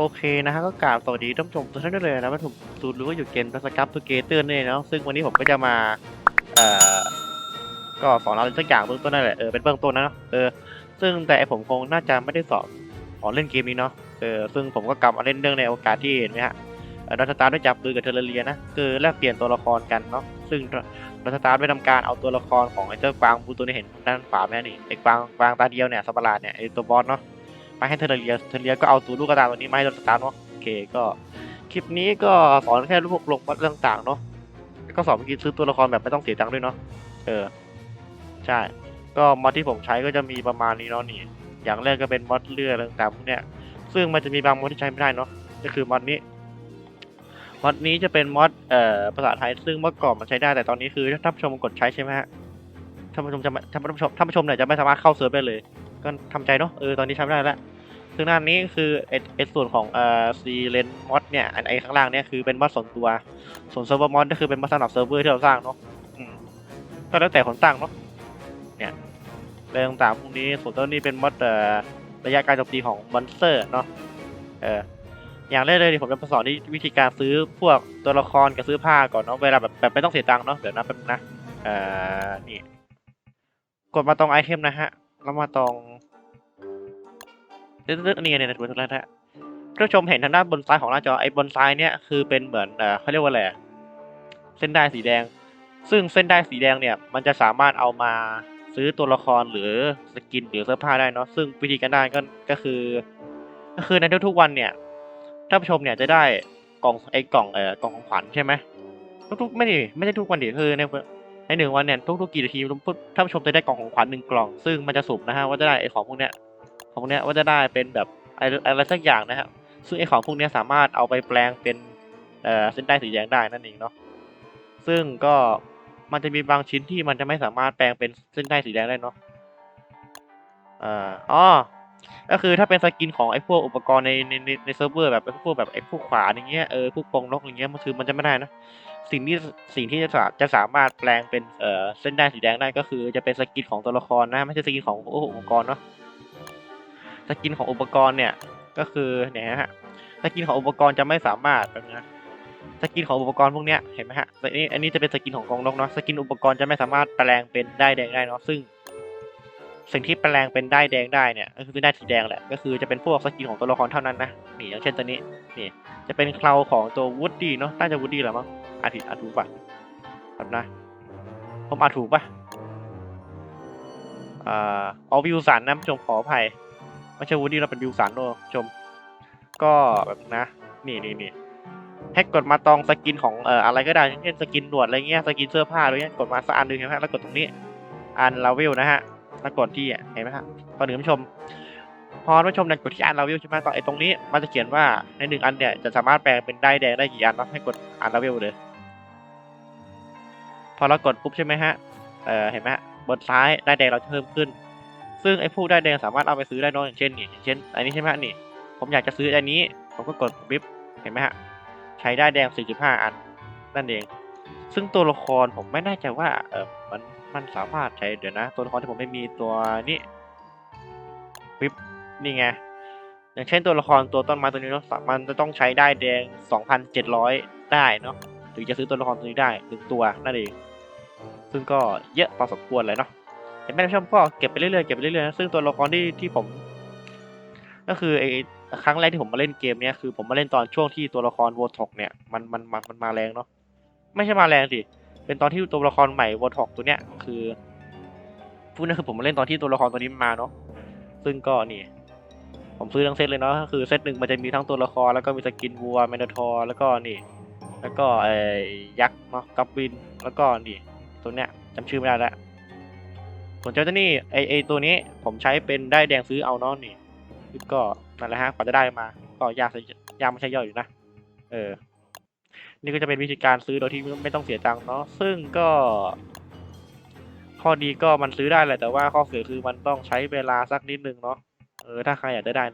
โอเคนะฮะก็กราบสวัสดีท่านผู้ชมทุกท่านด้วยเลยนะว่าผมสูตรู้ว่าอยู่เกมสกับทูเกเตอร์นี่เนาะซึ่งวันนี้ผมก็จะมาเอ่อก็สอนเราสักอย่างเบื้องต้นนั่นแหละเออเป็นเบื้องต้นนะเออซึ่งแต่ผมคงน่าจะไม่ได้สอนสอนเล่นเกมนี้เนาะเออซึ่งผมก็กลับมาเล่นเรื่องในโอกาสที่เห็นไหมฮะเออเราสตาร์ทด้วยจับมือกับเทอร์เรียนะคือแลกเปลี่ยนตัวละครกันเนาะซึ่งเราสตาร์ทไปทำการเอาตัวละครของไอ้เจ้ากวางบูตัวนี้เห็นด้านขวาไหมนี่ไอ้กวางกวางตาเดียวเนี่ยสัตว์ปะหลาดเนี่ยไอ้ตัวบอสเนาะ มาให้เทเรียเทเรียก็เอาตัวลูกกระตาตัวนี้มาให้เราสตาร์เนาะโอเคก็คลิปนี้ก็สอนแค่ลูกลงวัดเรื่องต่างๆเนาะก็สอนเมื่อกี้ซื้อตัวละครแบบไม่ต้องเสียตังค์ด้วยเนาะเออใช่ ก็มอดที่ผมใช้ก็จะมีประมาณนี้เนาะนี่ อย่างแรกก็เป็นมอดเลือดต่างๆพวกเนี้ยซึ่งมันจะมีบางมอดที่ใช้ไม่ได้เนาะก็คือมอดนี้มอดนี้จะเป็นมอดเอ่อภาษาไทยซึ่งเมื่อก่อนมันใช้ได้แต่ตอนนี้คือถ้าท่านผู้ชมกดใช้ใช่ไหมฮะท่านผู้ชมจะไม่ท่านผู้ชมท่านผู้ชมเนี่ยจะไม่สามารถเข้าเซิร์ฟได้เลย ก็ทำใจเนาะเออตอนนี้ใช้ได้แล้วซึ่งด้านนี้คือไอไอส่วนของเอ่อซีเลนมอดเนี่ยอันไอข้างล่างเนี่ยคือเป็นมอดส่วนตัว ส่วนเซิร์ฟเวอร์มอดก็คือเป็นมอดสำหรับเซิร์ฟเวอร์ที่เราสร้างเนาะก็แล้วแต่คนสร้างเนาะเนี่ยเรื่องต่างๆพวกนี้ส่วนตัวนี้เป็นมอดเอ่อระยะการโจมตีของมอนสเตอร์เนาะเอออย่างแรกเลยที่ผมจะมาสอนที่วิธีการซื้อพวกตัวละครกับซื้อผ้าก่อนเนาะเวลาแบบแบบไม่ต้องเสียตังค์เนาะเดี๋ยวนะแป๊บนึงนะเอ่อนี่กดมาตรงไอเทมนะฮะ แล้วมาตรงเลือกนี่ไงเนี่ยถูกแล้วนะท่านผู้ชมเห็นทางด้านบนซ้ายของหน้าจอไอ้บนซ้ายเนี่ยคือเป็นเหมือนเอ่อเขาเรียกว่าอะไรเส้นได้สีแดง ซึ่งเส้นได้สีแดงเนี่ยมันจะสามารถเอามาซื้อตัวละครหรือสกินหรือเสื้อผ้าได้เนาะซึ่งวิธีการได้ก็ก็คือ ก็คือในทุกๆวันเนี่ยท่านผู้ชมเนี่ยจะได้กล่องไอ้กล่องเอ่อกล่องของขวัญใช่ไหมทุกๆไม่ดิไม่ใช่ทุกวันดิคือใน ในหนึ่งวันเนี่ยทุกๆกี่นาทีท่านผู้ชมจะได้กล่องของขวัญหนึ่งกล่อง ซึ่งมันจะสุ่มนะฮะว่าจะได้ไอ้ของพวกเนี้ยของพวกเนี้ยว่าจะได้เป็นแบบอะไรอะไรสักอย่างนะครับซึ่งไอของพวกเนี้ยสามารถเอาไปแปลงเป็นเอ่อเส้นได้สีแดงได้นั่นเองเนาะซึ่งก็มันจะมีบางชิ้นที่มันจะไม่สามารถแปลงเป็นเส้นได้สีแดงได้เนาะอ่าอ๋อก็คือถ้าเป็นสกินของไอ้พวกอุปกรณ์ในในในในเซิร์ฟเวอร์แบบไอ้พวกแบบไอ้พวกขวานอย่างเงี้ยเออพวกกรงนกอย่างเงี้ยมันคือมันจะไม่ได้นะ สิ่งที่สิ่งที่จะสาจะสามารถแปลงเป็นเอ่อเส้นได้สีแดงได้ก็คือ จะเป็นสกินของตัวละครนะไม่ใช่สกินของอุปกรณ์เนาะสกินของอุปกรณ์เนี่ยก็คือเนี่ยฮะสกินของอุปกรณ์จะไม่สามารถแบบนะสกินของอุปกรณ์พวกเนี้ยเห็นไหมฮะอันนี้อันนี้จะเป็นสกินของกองนกเนาะสกินอุปกรณ์จะไม่สามารถแปลงเป็นได้แดงได้เนาะซึ่ง สิ่งที่แปลงเป็นได้แดงได้เนี่ยก็คือได้สีแดงแหละก็คือจะเป็นพวกสกินของตัวละครเท่านั้นนะนี่อย่างเช่นตัวนี้นี่จะเป็นเคราของตัววูดดี้เนาะน่าจะวูดดี้แหละมั้ง อาจผิดอาถูกปะแบบนะผมอาถูกปะอ่าเอาวิวสันนะผู้ชมขออภัยไม่ใช่วูดดี้เราเป็นวิวสันโนชม ก็แบบนะ นี่นี่นี่ให้กดมาตรงสกินของเอ่ออะไรก็ได้เช่นสกินหนวดอะไรเงี้ยสกินเสื้อผ้าอะไรเงี้ยกดมาสักอันหนึ่งเห็นไหมฮะแล้วกดตรงนี้ อันลาเวลนะฮะแล้วกดที่เห็นไหมฮะพอหนึ่งผู้ชม พอผู้ชมเนี่ยกดที่อันลาเวลใช่ไหมตอนไอ้ตรงนี้มันจะเขียนว่าในหนึ่งอันเนี่ยจะสามารถแปลงเป็นได้แดงได้กี่อันนะให้กดอันลาเวลเลย พอเรากดปุ๊บใช่ไหมฮะ เออเห็นไหมฮะบนซ้ายได้แดงเราจะเพิ่มขึ้น ซึ่งไอ้พวกได้แดงสามารถเอาไปซื้อได้นอะอย่างเช่นนี่อย่างเช่น อันนี้ใช่ไหมฮะนี่ ผมอยากจะซื้ออันนี้ ผมก็กดบิ๊บเห็นไหมฮะ ใช้ได้แดง 4.5 อัน นั่นเอง ซึ่งตัวละครผมไม่แน่ใจว่า เออมันมันสามารถใช้เดี๋ยวนะ ตัวละครที่ผมไม่มีตัวนี้บิ๊บนี่ไงอย่างเช่นตัวละครตัวต้นไม้ตัวนี้เนาะมันจะต้องใช้ได้แดง 2,700 ได้เนาะ ถึงจะซื้อตัวละครตัวนี้ได้หนึ่งตัวนั่นเอง ซึ่งก็เยอะพอสมควรเลยเนาะเห็นไหมท่านผู้ชมก็เก็บไปเรื่อยๆเก็บไปเรื่อยๆนะซึ่งตัวละครที่ที่ผม ก็คือไอ้ครั้งแรกที่ผมมาเล่นเกมเนี้ยคือผมมาเล่นตอนช่วงที่ตัวละครวอทอกเนี่ยมันมันมันมันมาแรงเนาะไม่ใช่มาแรงสิเป็นตอนที่ตัวละครใหม่วอทอกตัวเนี้ยคือพูดนั่นคือผมมาเล่นตอนที่ตัวละครตัวนี้มาเนาะซึ่งก็นี่ ผมซื้อทั้งเซตเลยเนาะก็คือเซตหนึ่งมันจะมีทั้งตัวละครแล้วก็มีสกินวัวแมนทอร์แล้วก็นี่ แล้วก็ไอ้ยักษ์เนาะกับบิน แล้วก็นี่ตัวเนี้ยจำชื่อไม่ได้แล้วส่วนเจ้าตัวนี้ไอไอตัวนี้ผมใช้เป็นได้แดงซื้อเอาเนาะนี่ก็นั่นแหละฮะกว่าจะได้มา ก็ยากยากไม่ใช่ย่อยอยู่นะ เออ นี่ก็จะเป็นวิธีการซื้อโดยที่ไม่ต้องเสียตังค์เนาะซึ่งก็ ข้อดีก็มันซื้อได้แหละแต่ว่าข้อเสียคือมันต้องใช้เวลาสักนิดนึงเนาะเออถ้าใครอยากได้ได้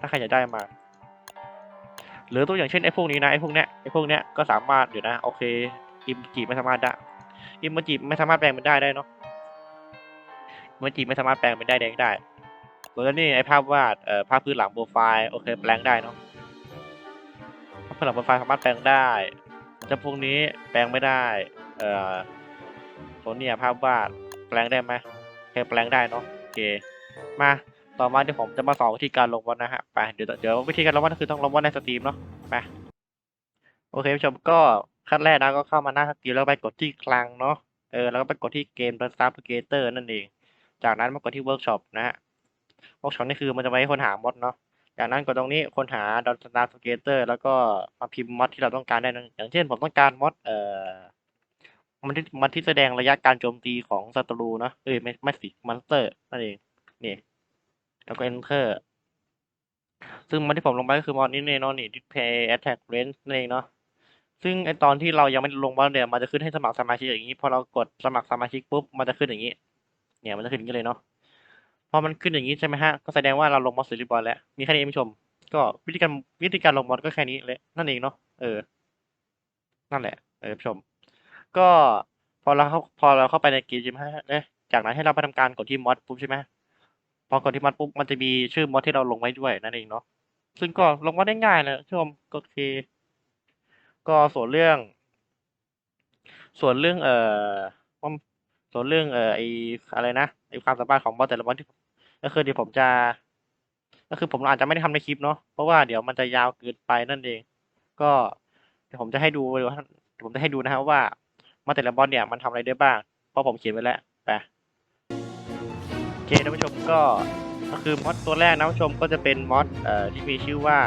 ถ้าใครอยากได้มา หรือตัวอย่างเช่นไอ้พวกนี้นะไอ้พวกเนี้ยไอ้พวกเนี้ยก็สามารถอยู่นะโอเคอิมจิไม่สามารถได้อิมจิไม่สามารถแปลงเป็นได้ได้เนาะเมื่อจีไม่สามารถแปลงเป็นได้แดงได้ส่วนนี่ไอ้ภาพวาดเอ่อภาพพื้นหลังโปรไฟล์โอเคแปลงได้เนาะผลังบนไฟล์สามารถแปลงได้จ้าพวกนี้แปลงไม่ได้เอ่อโซเนียภาพวาดแปลงได้ไหมโอเคแปลงได้เนาะโอเคมา ต่อมาเดี๋ยวผมจะมาสอนวิธีการลงบอลนะฮะไปเดี๋ยวเดี๋ยววิธีการลงบอลก็คือต้องลงบอลในสตรีมเนาะไปโอเคผู้ชมก็ขั้นแรกนะก็เข้ามาหน้าสตรีมแล้วไปกดที่คลังเนาะเออแล้วก็ไปกดที่เกม The Star Together นั่นเอง จากนั้นมากดที่เวิร์กช็อปนะฮะเวิร์กช็อปนี่คือมันจะไว้คนหามอดเนาะจากนั้นกดตรงนี้ค้นหา The Star Together แล้วก็มาพิมพ์มอดที่เราต้องการได้นะอย่างเช่นผมต้องการมอดเอ่อมันที่มันที่แสดงระยะการโจมตีของศัตรูเนาะเอ้ยไม่ไม่สิมอนสเตอร์นั่นเองนี่ แล้วก็ enter ซึ่งมันที่ผมลงไปก็คือมอนนี้เนาะนี่ display attack range นั่นเองเนาะซึ่งไอตอนที่เรายังไม่ลงบอลเนี่ยมันจะขึ้นให้สมัครสมาชิกอย่างนี้พอเรากดสมัครสมาชิกปุ๊บมันจะขึ้นอย่างนี้ เนี่ยมันจะขึ้นอย่างนี้เลยเนาะพอมันขึ้นอย่างนี้ใช่ไหมฮะก็แสดงว่าเราลงบอลเสร็จเรียบร้อยแล้วมีแค่นี้เองผู้ชม ก็วิธีการวิธีการลงบอลก็แค่นี้เลยนั่นเองเนาะเออ นั่นแหละ เออผู้ชม ก็พอเราเข้าพอเราเข้าไปในเกมใช่ไหมฮะเอ๊ะจากนั้นให้เราไปทำการกดที่มอดปุ๊บใช่ไหม พอกดที่มอดปุ๊บมันจะมีชื่อมอดที่เราลงไว้ด้วยนั่นเองเนาะซึ่งก็ลงมาได้ง่ายเลยชมกดเคก็ส่วนเรื่อง ส่วนเรื่อง เอ่อส่วนเรื่องเอ่อไออะไรนะไอความสามารถของมอดแต่ละมอดที่ก็คือเดี๋ยวผมจะ ก็คือผมอาจจะไม่ได้ทำในคลิปเนาะเพราะว่าเดี๋ยวมันจะยาวเกินไปนั่นเอง ก็เดี๋ยวผมจะให้ดูเดี๋ยวผมจะให้ดูนะครับว่ามอดแต่ละมอดเนี่ยมันทำอะไรได้บ้างเพราะผมเขียนไว้แล้วไป เคท่านผู้ชมก็ก็คือมอดตัวแรกนะผู้ชมก็จะเป็นมอดเอ่อที่มีชื่อว่า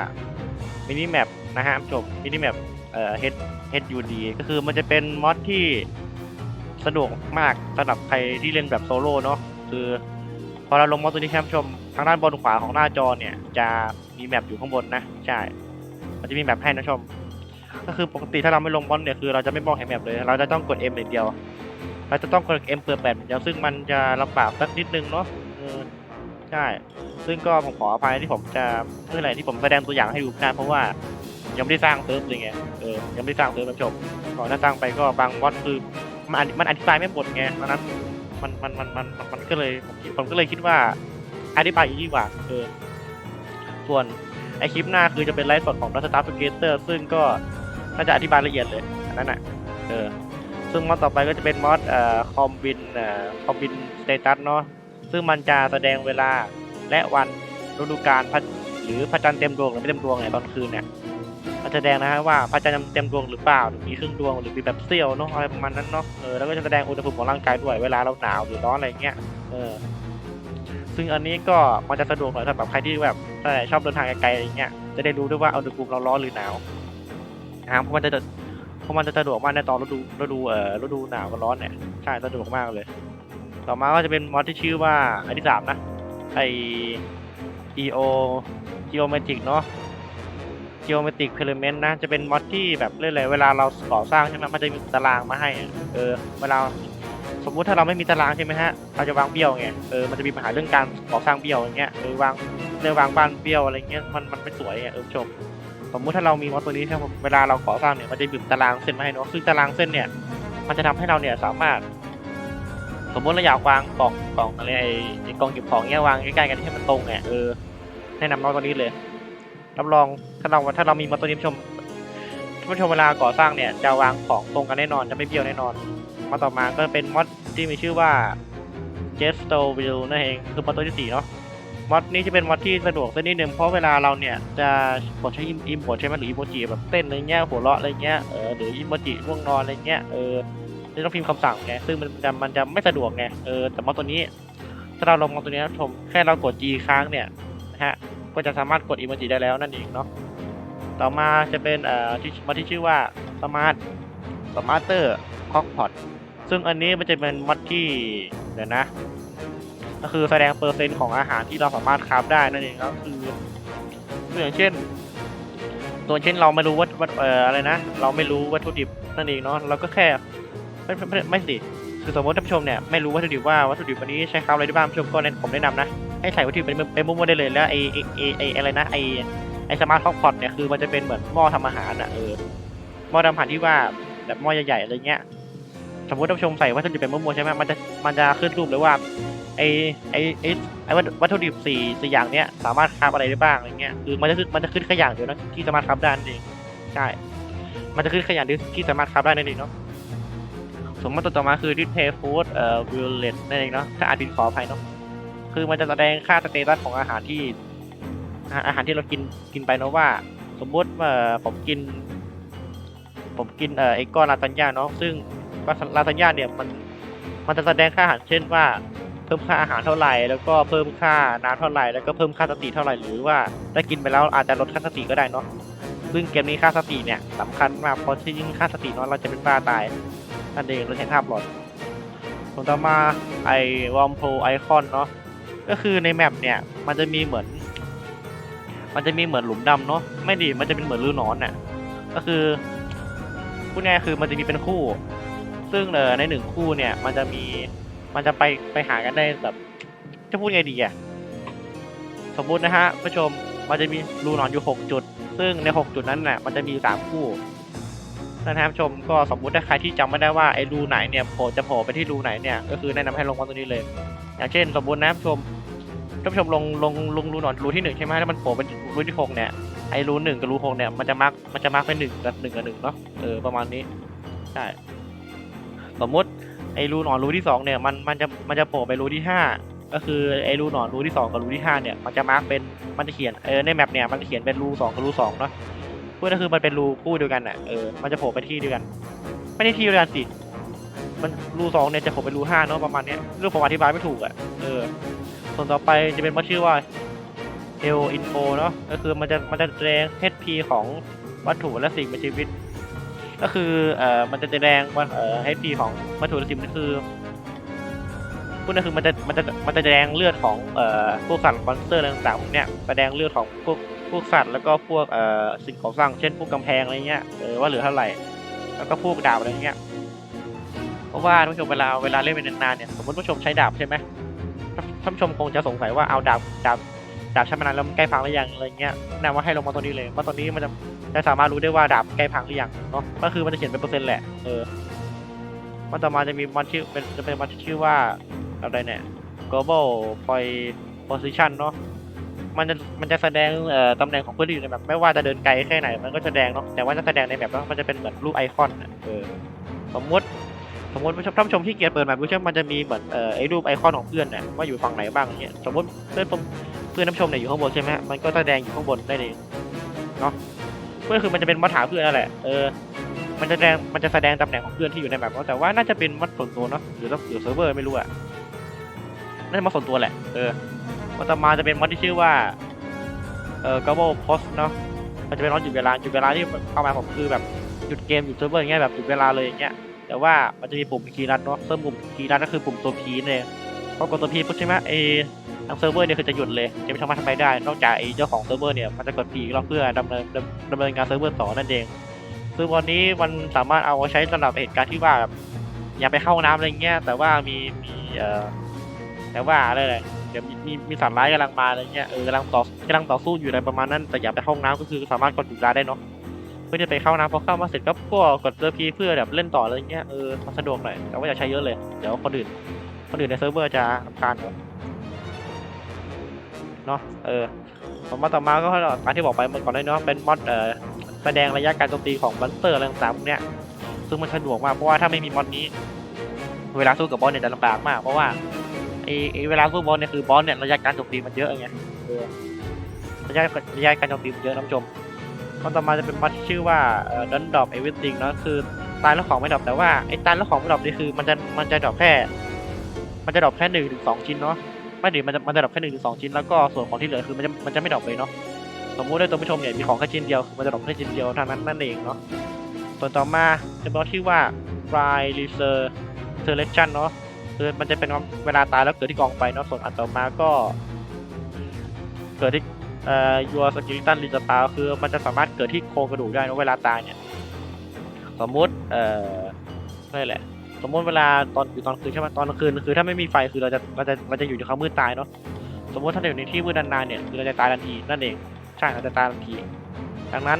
มินิแมปนะฮะผู้ชมมินิแมปเอ่อ H HUD ก็คือมันจะเป็นมอดที่สะดวกมากสำหรับใครที่เล่นแบบโซโล่เนาะคือพอเราลงมอดตัวนี้ครับผู้ชมทางด้านบนขวาของหน้าจอเนี่ยจะมีแมปอยู่ข้างบนนะใช่มันจะมีแมปให้นะชม ก็คือปกติถ้าเราไม่ลงมอดเนี่ยคือเราจะไม่มองเห็นแมปเลย เราจะต้องกด M อย่างเดียว เราจะต้องกด M เปิดแปดอย่างเดียวซึ่งมันจะลำบากสักนิดนึงเนาะใช่ ซึ่งก็ผมขออภัยที่ผมจะเมื่อไหร่ที่ผมแสดงตัวอย่างให้ดูไม่ได้เพราะว่ายังไม่ได้สร้างเซิร์ฟเลยไง เออ ยังไม่ได้สร้างเซิร์ฟนะผู้ชมก่อนถ้าสร้างไปก็บางมอดคือมันอธิมันอธิบายไม่หมดไงเพราะนั้นมันมันมันมันมันก็เลยผมผมก็เลยคิดว่าอธิบายอีกดีกว่าเออส่วนไอคลิปหน้าคือจะเป็นไลฟ์สดของดัสตาร์ฟเกเตอร์ซึ่งก็น่าจะอธิบายละเอียดเลยอันนั้นอะเออ ซึ่งมอดต่อไปก็จะเป็นมอดเอ่อคอมบินเอ่อคอมบินสเตตัสเนาะซึ่งมันจะแสดงเวลาและวันฤดูกาลพระหรือพระจันทร์เต็มดวงหรือไม่เต็มดวงเนี่ยตอนคืนเนี่ยมันจะแสดงนะฮะว่าพระจันทร์เต็มดวงหรือเปล่าหรือมีครึ่งดวงหรือมีแบบเสี้ยวเนาะอะไรประมาณนั้นเนาะเออแล้วก็จะแสดงอุณหภูมิของร่างกายด้วยเวลาเราหนาวหรือร้อนอะไรเงี้ยเออซึ่งอันนี้ก็มันจะสะดวกหน่อยสำหรับใครที่แบบชอบเดินทางไกลๆอะไรเงี้ยจะได้รู้ด้วยว่าอุณหภูมิเราร้อนหรือหนาวนะครับเพราะมันจะ ราะมันจะสะดวกมากในตอนฤดูฤดูเอ่อฤดูหนาวกับร้อนเนี่ยใช่สะดวกมากเลย ต่อมาก็จะเป็นมอดที่ชื่อว่าอันที่สามนะไอ EO Geometric เนาะ Geometric Element นะ จะเป็นมอดที่แบบเรื่อยๆเวลาเราก่อสร้างใช่ไหมมันจะมีตารางมาให้ เออ เวลาสมมุติถ้าเราไม่มีตารางใช่ไหมฮะ เราจะวางเบี้ยวไง เออ มันจะมีปัญหาเรื่องการก่อสร้างเบี้ยวอย่างเงี้ย เออวางเรื่องวางบ้านเบี้ยวอะไรเงี้ย มันมันไม่สวยไงเออชม สมมุติถ้าเรามีมอดตัวนี้ใช่ไหมเวลาเราก่อสร้างเนี่ยมันจะมีตารางเส้นมาให้เนาะซึ่งตารางเส้นเนี่ย มันจะทำให้เราเนี่ยสามารถ สมมติเราอยากวางกล่องกล่องอะไรไอ้ไอ้กล่องเก็บของเนี้ยวางใกล้ๆกันให้มันตรงไงเออแนะนำมอดตัวนี้เลยรับรองถ้าเราถ้าเรามีมอดตัวนี้ผู้ชมผู้ชมเวลาก่อสร้างเนี่ยจะวางของตรงกันแน่นอนจะไม่เบี้ยวแน่นอนมาต่อมาก็เป็นมอดที่มีชื่อว่า j e s t o v i l นั่นเองคือมอดตัวที่สี่เนาะ มอดนี้จะเป็นมอดที่สะดวกสักนิดนึงเพราะเวลาเราเนี่ยจะกดใช้อิมอิมบทใช่ไหมหรืออิโมจิแบบเต้นอะไรเงี้ยหัวเราะอะไรเงี้ยเออหรืออิโมจิง่วงนอนอะไรเงี้ยเออจะต้องพิมพ์คำสั่งไงซึ่งมันจะมันจะไม่สะดวกไงเออแต่มอดตัวนี้ ถ้าเราลงมอดตัวนี้นะชมแค่เรากด G ค้างเนี่ยนะฮะก็จะสามารถกดอีโมจิได้แล้วนั่นเองเนาะต่อมาจะเป็นเอ่อที่มาที่ชื่อว่า Smart Smarter Cockpot ซึ่งอันนี้มันจะเป็นมัดที่เดี๋ยวนะ ก็คือแสดงเปอร์เซ็นต์ของอาหารที่เราสามารถคราฟได้นั่นเองก็คือคืออย่างเช่น ตัวเช่นเราไม่รู้วัตวัตเอ่ออะไรนะ เราไม่รู้วัตถุดิบนั่นเองเนาะเราก็แค่ไม่ไม่ไม่ไม่สิคือสมมติท่านผู้ชมเนี่ยไม่รู้วัตถุดิบว่าวัตถุดิบวันนี้ใช้คราฟอะไรได้บ้างผู้ชมก็แนะผมแนะนำนะให้ใส่วัตถุดิบเป็นเป็นมุมๆได้เลยแล้วไอไอไออะไรนะไอไอสมาร์ทท็อกพอตเนี่ยคือมันจะเป็นเหมือนหม้อทำอาหารอะเออหม้อทำอาหารที่ว่าแบบหม้อใหญ่ๆอะไรเงี้ย สมมติท่านผู้ชมใส่วัตถุดิบเป็นมุมๆใช่ไหมมันจะมันจะขึ้นรูปเลยว่าไอไอไอไอวัตถุดิบสี่สี่อย่างเนี้ยสามารถคราฟอะไรได้บ้างอะไรเงี้ยคือมันจะขึ้นมันจะขึ้นแค่อย่างเดียวนะที่สามารถคราฟได้นั่นเองใช่ มันจะขึ้นขยันที่ที่สามารถคราฟได้นั่นเองเนาะสมมติตัวต่อมาคือดิสเพย์ฟู้ดเอ่อวิลเลตนั่นเองเนาะถ้าอ่านผิดขออภัยเนาะคือมันจะแสดงค่าสเตตัสของอาหารที่ อาหารที่เรากินกินไปเนาะว่า สมมติว่าผมกิน ผมกินเอ่อไอ้ก้อนลาซานญ่าเนาะซึ่ง ลาซานญ่าเนี่ยมันมันจะแสดงค่าอาหารเช่นว่า เพิ่มค่าอาหารเท่าไหร่ แล้วก็เพิ่มค่าน้ำเท่าไหร่ แล้วก็เพิ่มค่าสติเท่าไหร่ หรือว่าถ้ากินไปแล้วอาจจะลดค่าสติก็ได้เนาะ ซึ่งเกมนี้ค่าสติเนี่ยสำคัญมาก เพราะที่ยิ่งค่าสติน้อยเราจะเป็นบ้าตาย นั่นเองเราเห็นภาพหลอดส่วนต่อมาไอวอมโพไอคอนเนาะ ก็คือในแมปเนี่ยมันจะมีเหมือน มันจะมีเหมือนหลุมดำเนาะ ไม่ดีมันจะเป็นเหมือนรูนอนน่ะ ก็คือพูดง่ายคือมันจะมีเป็นคู่ ซึ่งเออในหนึ่งคู่เนี่ยมันจะมีมันจะไปไปหากันได้แบบจะพูดไงดีอะสมมุตินะฮะผู้ชมมันจะมีรูหนอนอยู่หกจุด ซึ่งในหกจุดนั้นน่ะมันจะมีสามคู่นะครับผู้ชมก็สมมุติถ้าใครที่จำไม่ได้ว่าไอ้รูไหนเนี่ยโผล่จะโผล่ไปที่รูไหนเนี่ยก็คือแนะนำให้ลงมาตรงนี้เลย อย่างเช่น สมมุตินะผู้ชมท่านผู้ชมลงลงลงรูหนอนรูที่หนึ่งใช่ไหมแล้วมันโผล่เป็นรูที่หกเนี่ยไอ้รูหนึ่งกับรูหกเนี่ยมันจะมาร์กมันจะมาร์กเป็นหนึ่งกับหนึ่งกับหนึ่งเนาะเออประมาณนี้ใช่ สมมติไอ้รูหนอนรูที่สองเนี่ยมันมันจะมันจะโผล่ไปรูที่ห้าก็คือไอ้รูหนอนรูที่สองกับรูที่ห้าเนี่ยมันจะมาร์กเป็นมันจะเขียนเออในแมปเนี่ยมันจะเขียนเป็นรูสองกับรูสองเนาะพูดก็คือมันเป็นรูคู่เดียวกันอะเออมันจะโผล่ไปที่เดียวกัน ไม่ได้ที่เดียวกันสิมันรูสองเนี่ยจะโผล่เป็นรูห้าเนาะประมาณเนี้ยเรื่องผมอธิบายไม่ถูกอะเออส่วนต่อไปจะเป็นว่าชื่อว่า L info เนาะก็คือมันจะมันจะแสดง HP ของวัตถุและสิ่งมีชีวิต ก็คือเอ่อมันจะแสดงว่าเอ่อ HP ของวัตถุและสิ่งก็คือพูดก็คือมันจะมันจะมันจะแสดงเลือดของเอ่อพวกสัตว์มอนสเตอร์ต่างๆพวกเนี้ยแสดงเลือดของพวกพวกสัตว์แล้วก็พวกเอ่อสิ่งของสร้างเช่นพวกกำแพงอะไรเงี้ยเออว่าเหลือเท่าไหร่ แล้วก็พวกดาบอะไรเงี้ยเพราะว่าท่านผู้ชมเวลาเวลาเล่นเป็นนานๆเนี่ยสมมติผู้ชมใช้ดาบใช่ไหมท่านผู้ชมคงจะสงสัยว่าเอาดาบดาบ ดาบใช้มานานแล้วมันใกล้พังหรือยังอะไรเงี้ยแนะนำว่าให้ลงมาตรงนี้เลยเพราะตอนนี้มันจะจะสามารถรู้ได้ว่าดาบใกล้พังหรือยังเนาะก็คือมันจะเขียนเป็นเปอร์เซ็นต์แหละเออมันต่อมาจะมีมันชื่อเป็นจะเป็นมันชื่อว่าอะไรเนี่ย global point position เนาะมันจะมันจะแสดงเอ่อตำแหน่งของพื้นที่อยู่ในแบบไม่ว่าจะเดินไกลแค่ไหนมันก็จะแสดงเนาะแต่ว่าจะแสดงในแบบว่ามันจะเป็นเหมือนรูปไอคอนเออสมมติสมมติผู้ชมท่านผู้ชมที่เกียรเปิดแมาผู้ชมมันจะมีเหมือนเอ่อไอรูปไอคอนของเพื่อนเนี่ยว่าอยู่ฝั่งไหนบ้างเนี่ยสมมติเพื่อนผม เพื่อนนผู้ชมเนี่ยอยู่ข้างบนใช่ไหมมันก็แสดงอยู่ข้างบนได้เลยเนาะก็คือมันจะเป็นมัดหาเพื่อนนั่นแหละเออมันจะแสดงมันจะแสดงตำแหน่งของเพื่อนที่อยู่ในแบบแต่ว่าน่าจะเป็นมัดส่วนตัวเนาะหรือต้องหรือเซิร์ฟเวอร์ไม่รู้อะน่าจะมัดส่วนตัวแหละเออมันต่อมาจะเป็นมัดที่ชื่อว่าเอ่อ global post เนาะมันจะเป็นมัดหยุดเวลาหยุดเวลาที่เข้ามาผมคือแบบหยุดเกมหยุดเซิร์ฟเวอร์อย่างเงี้ยแบบหยุดเวลาเลยอย่างเงี้ยแต่ว่ามันจะมีปุ่มคีย์รัดเนาะเพิ่มปุ่มคีย์รัดก็คือปุ่มตัวพีนั่ พอกดตัวพีปุ๊บใช่ไหมไอทางเซิร์ฟเวอร์เนี่ยคือจะหยุดเลยจะไม่สามารถทำอะไรได้ นอกจากไอเจ้าของเซิร์ฟเวอร์เนี่ยมันจะกดพีเราเพื่อดำเนินดำเนินการเซิร์ฟเวอร์ต่อนั่นเองซึ่งวันนี้มันสามารถเอาไว้ใช้สำหรับเหตุการณ์ที่ว่าแบบอยากไปเข้าน้ำอะไรเงี้ยแต่ว่ามีมีเอ่อแต่ว่าอะไรเลยเดี๋ยวมีมีสัตว์ร้ายกำลังมาอะไรเงี้ยเออกำลังต่อกำลังต่อสู้อยู่อะไรประมาณนั้นแต่อยากไปเข้าห้องน้ำก็คือสามารถกดหยุดเวลาได้เนาะเพื่อจะไปเข้าน้ำพอเข้ามาเสร็จก็กดเซอร์พีเพื่อแบบเล่นต่ออะไรเงี้ยเออสะดวกหน่อยแต่ว่าอย่าใช้เยอะเลยเดี๋ยวคนอื่น คนอื่นในเซิร์ฟเวอร์จะรำคาญเนอะเนาะเออผมมาต่อมาก็การที่บอกไปเมื่อก่อนเลยเนาะเป็นมอดเอ่อแสดงระยะการโจมตีของบันเตอร์อะไรต่างๆพวกเนี้ยซึ่งมันสะดวกมากเพราะว่าถ้าไม่มีมอดนี้ เวลาสู้กับบอสเนี่ยจะลำบากมาก เพราะว่าไอไอเวลาสู้บอสเนี่ยคือบอสเนี่ยระยะการโจมตีมันเยอะไงระยะระยะการโจมตีมันเยอะน้ำชมมันต่อมาจะเป็นมัดที่ชื่อว่าเอ่อ don't drop everything เนอะคือตายแล้วของไม่ดรอปแต่ว่าไอ้ตายแล้วของไม่ดรอปนี่คือมันจะมันจะดรอปแค่ มันจะดรอปแค่หนึ่งถึงสองชิ้นเนาะไม่ถึงมันจะมันจะดรอปแค่หนึ่งถึงสองชิ้นแล้วก็ส่วนของที่เหลือคือมันจะมันจะไม่ดรอปเลยเนาะสมมุติได้ตัวผู้ชมเนี่ยมีของแค่ชิ้นเดียวมันจะดรอปแค่ชิ้นเดียวเท่านั้นนั่นเองเนาะส่วนต่อมาจะเป็นที่ว่า fry reserve selection เนาะคือมันจะเป็นเวลาตายแล้วเกิดที่กองไฟเนาะส่วนอันต่อมาก็ เกิดที่เอ่อ your skeleton r e s p a w คือมันจะสามารถเกิดที่โครงกระดูกได้เนาะเวลาตายเนี่ยสมมุติเอ่อนี่แหละ สมมติเวลาตอนอยู่ตอนคืนใช่ไหมตอนกลางคืนคือถ้าไม่มีไฟคือเราจะเราจะเราจะอยู่ในความมืดตายเนาะสมมติถ้าเราอยู่ในที่มืดนานๆเนี่ยคือเราจะตายทันทีนั่นเองใช่เราจะตายทันทีดังนั้น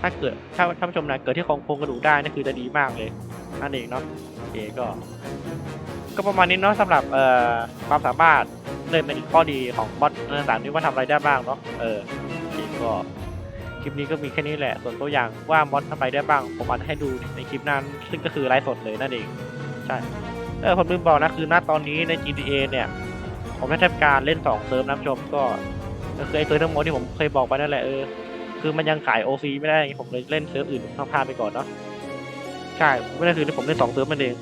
ถ้าเกิดถ้าท่านผู้ชมนะเกิดที่โครงโครงกระดูกได้นี่คือจะดีมากเลยนั่นเองเนาะโอเคก็ ก็ประมาณนี้เนาะสำหรับเอ่อความสามารถเลยเป็นข้อดีของบอทต่างๆนี่ว่าทำอะไรได้บ้างเนาะเออโอเคก็คลิปนี้ก็มีแค่นี้แหละ ส่วนตัวอย่างว่ามอดทำไปได้บ้าง ผมอาจจะให้ดูในคลิปนั้น ซึ่งก็คือไลฟ์สดเลยนั่นเอง ใช่เออผมลืมบอกนะคือณตอนนี้ใน GTA เนี่ย ผมได้ทำการเล่น 2 เซิร์ฟนะผู้ชมก็ก็คือไอเซิร์ฟทั้งหมดที่ผมเคยบอกไปนั่นแหละเออคือมันยังขาย OC ไม่ได้ผมเลยเล่นเซิร์ฟอื่นข้ามๆไปก่อนเนาะใช่ไม่ได้คือผมเล่นสองเซิร์ฟมันเอง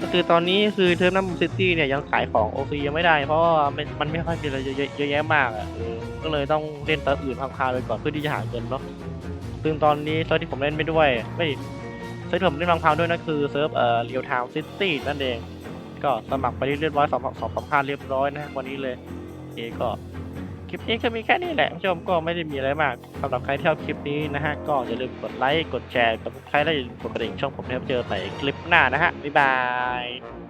ก็คือตอนนี้คือเทอร์นัมซิตี้เนี่ยยังขายของ OC ยังไม่ได้เพราะว่ามันมันไม่ค่อยมีอะไรเยอะแยะมากอะก็เลยต้องเล่นเซิร์ฟอื่นข้างๆไปก่อนเพื่อที่จะหาเงินเนาะซึ่งตอนนี้เซิร์ฟที่ผมเล่นไม่ด้วย ไม่ เซิร์ฟที่ผมเล่นพังๆด้วยนั่นคือเซิร์ฟเอ่อเรียลไทม์ซิตี้นั่นเอง ก็สมัครไปเรียบร้อยสองสองสามพันเรียบร้อยนะฮะวันนี้เลยโอเคก็คลิปนี้ก็มีแค่นี้แหละผู้ชมก็ไม่ได้มีอะไรมากสำหรับใครที่ชอบคลิปนี้นะฮะก็อย่าลืมกดไลค์กดแชร์กดใครและอย่าลืมกดกระดิ่งช่องผมนะครับเจอใหม่คลิปหน้านะฮะบ๊ายบาย